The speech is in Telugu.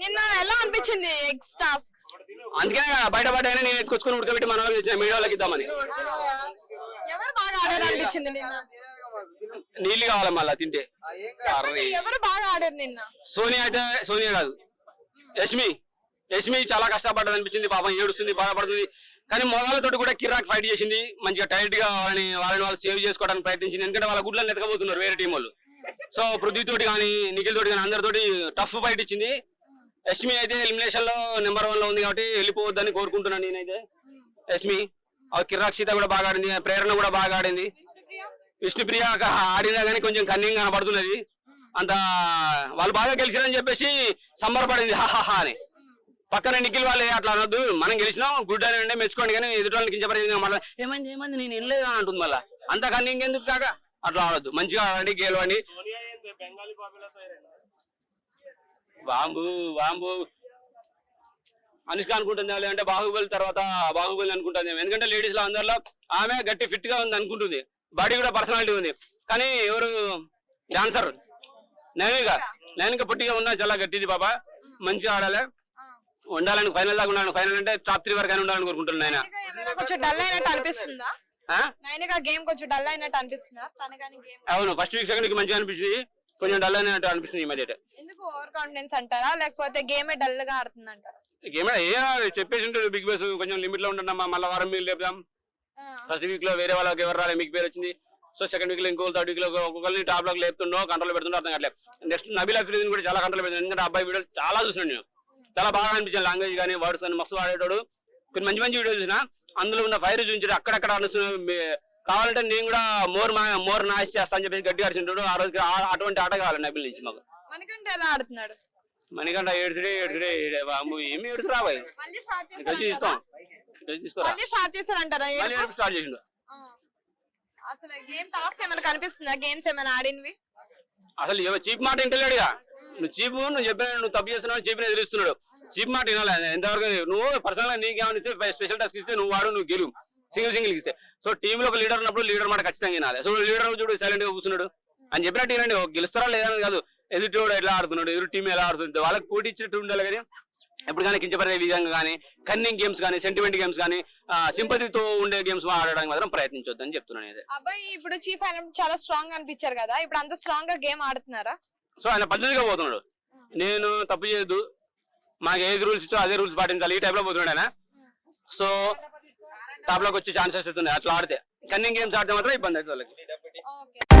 నిన్న ఎలా అనిపించింది ఎగ్స్ టాస్క్? అందుకే బయట నేను ఎత్తుకొచ్చుకుని ఉడకబెట్టి మన వాళ్ళకి మీడియా వాళ్ళకి ఇద్దామని. ఎవరు బాగా ఆడారు అనిపించింది నిన్న? నీళ్ళు కావాలి మళ్ళీ తింటే? ఎవరు బాగా ఆడారు నిన్న? సోనియా అయితే సోనియా కాదు. యష్మి. యష్మి చాలా కష్టపడ్డది అనిపించింది పాపం ఏడుస్తుంది బాధపడుతుంది. కానీ మొగాళ్ళతోటి కూడా కిరాక్ ఫైట్ చేసింది మంచిగా టైట్గా వాళ్ళని వాళ్ళని వాళ్ళు సేవ్ చేసుకోవడానికి ప్రయత్నించింది. ఎందుకంటే వాళ్ళ గుడ్లను ఎతకబోతున్నారు వేరే టీం వాళ్ళు. సో పృథ్వీ తోటి కానీ నిఖిల్ తోటి కానీ అందరితోటి టఫ్ ఫైట్ ఇచ్చింది. యష్మి అయితే ఎలిమినేషన్లో నెంబర్ వన్లో ఉంది కాబట్టి వెళ్ళిపోవద్దని కోరుకుంటున్నాను నేనైతే. యష్మి సీత కూడా బాగా ఆడింది ప్రేరణ కూడా బాగా ఆడింది. విష్ణుప్రియ? ఆడినా కానీ కొంచెం కన్నింగ్ కనబడుతున్నది. అంత వాళ్ళు బాగా గెలిచారని చెప్పేసి సంబరపడింది హాహాహా అని. పక్కన నిఖిల్ వాళ్ళే అట్లా అనొద్దు. మనం గెలిచినాం గుడ్ అని అంటే మెచ్చుకోండి కానీ ఎదుటి వాళ్ళకి కించపరి మళ్ళీ ఏమైంది ఏమైంది నేను వినలేదు అని అంటుంది మళ్ళీ. అంత కన్నింగ్ ఎందుకు కాక? అట్లా ఆడొద్దు. మంచిగా ఆడండి గెలవండి. బాంబు బాంబు అనుష్క అనుకుంటుంది లేదంటే బాహుబలి తర్వాత బాహుబలి అనుకుంటుంది ఎందుకంటే లేడీస్లో అందరిలో ఆమె గట్టి ఫిట్గా ఉంది అనుకుంటుంది. బాడీ కూడా పర్సనాలిటీ ఉంది. కానీ ఎవరు? డాన్సర్ నైనిక నైనిక పొట్టిగా ఉన్నా చాలా గట్టిది పాప. మంచిగా ఆడాలి. ఉండాలని ఫైనల్ దాకా ఉండాలని ఫైనల్ అంటే టాప్ త్రీ వరకు ఉండాలని కోరుకుంటున్నాను ఆయన ఏమైనా కొంచెం డల్ అయినట్టు అనిపిస్తుందా? ఆ? నైన్గా గేమ్ కొంచెం డల్ అయినట్టు అనిపిస్తుందా? తన కానీ గేమ్ అవును ఫస్ట్ వీక్ సెకండ్ వీక్ మంచిగా అనిపించింది. కొంచెం డల్ అయినట్టు అనిపిస్తుంది ఈ మధ్య. ఎందుకు ఓవర్ కాన్ఫిడెన్స్ అంటారా? లేకపోతే గేమే డల్గా ఆడుతుంది అంటారా ఏమైనా ఏ చెప్పేసి ఉంటుంది బిగ్ బాస్ కొంచెం లిమిట్లో ఉంటున్నాం మళ్ళీ వారం మీరు లేపుదాం. ఫస్ట్ వీక్లో వేరే వాళ్ళకి ఎవరు రాలే మీకు పేరు వచ్చింది. సో సెకండ్ వీక్లో ఇంకో థర్డ్ వీక్లో ఒక్కొక్కరిని టాప్లోకి లేపుతుండో కంట్రోల్ పెడుతుండో అర్థం కావట్లేదు. నెక్స్ట్ నబీల్ అఫ్రీద్ కూడా చాలా కంట్రోల్ పెడుతుంది ఎందుకంటే అబ్బాయి వీడియోలు చాలా చూసినాను నేను. చాలా బాగా అనిపించింది లాంగ్వేజ్ కానీ వర్డ్స్ కానీ మస్తు వాడేటోడు. కొన్ని మంచి మంచి వీడియోలు చూసిన అందులో ఉన్న ఫైర్ చూపించాడు అక్కడక్కడ అనుస్తున్న కావాలంటే నేను కూడా మోర్ మోర్ నాయిస్ చేస్తా అని చెప్పేసి గట్టిగా అరిచింటాడు. ఆ రోజు ఆ- అటువంటి ఆట కావాలి నబిల్ నుంచి మాకు. మనకంటే ఎలా ఆడుతున్నాడు? మనకంటే ఏడుచుడే ఏడుచుడే బాబు ఏమి ఏడుచు రాబాయి గచ్చి తీసుకో. గచ్చి తీసుకోరా స్టార్ట్ చేశారంటారా స్టార్ట్ చేసిండు. అసలు గేమ్ టాస్క్ ఏమైనా కనిపిస్తుందా? గేమ్స్ ఏమైనా ఆడినవి? అసలు ఎవ- చీప్ మాట వింటలేడుగా నువ్వు చీప్ నువ్వు చెప్పిన నువ్వు తప్పు చేస్తున్నావు చీప్ ఎదురుస్తున్నాడు. చీప్ మాట వినాలి? ఎంతవరకు నువ్వు పర్సనల్గా నీకేమైనా ఇస్తే స్పెషల్ టాస్క్ ఇస్తే నువ్వు వాడు నువ్వు గెలువు. సింగిల్ సింగిల్ ఇస్తే. సో టీమ్లో ఒక లీడర్ ఉన్నప్పుడు లీడర్ మాట ఖచ్చితంగా వినాలి. సో లీడర్ చూడు సైలెంట్గా కూర్చున్నాడు. అని చెప్పినట్టు వినండి గెలుస్తారా లేదా అని కాదు. ఎదుటి ఎట్లా ఆడుతున్నాడు ఎదురు టీం ఎలా ఆడుతుంది. వాళ్ళకి పోటీ ఇచ్చినట్టు ఉండాలి కానీ ఎప్పుడు కానీ కించపడే విధంగా కానీ కన్నింగ్ గేమ్స్ కానీ సెంటిమెంట్ గేమ్స్ కానీ సింపతితో ఉండే గేమ్స్ ఆడడానికి మాత్రం ప్రయత్నించొద్దని చెప్తున్నాను ఇది అబ్బాయి ఇప్పుడు చీఫ్ అయిన చాలా స్ట్రాంగ్ అనిపించారు కదా. ఇప్పుడు అంత స్ట్రాంగ్గా గేమ్ ఆడుతున్నారా? సో ఆయన పద్ధతిగా పోతున్నాడు. నేను తప్పు చేయొద్దు. మాకు ఏది రూల్స్ ఇచ్చో అదే రూల్స్ పాటించాలి. ఈ టైప్లో పోతున్నాడు ఆయన. సో టాప్లోకి వచ్చే ఛాన్సెస్ అవుతున్నాయి అట్లా ఆడితే కన్నింగ్ గేమ్స్ ఆడితే మాత్రం ఇబ్బంది అవుతుంది వాళ్ళకి ఓకే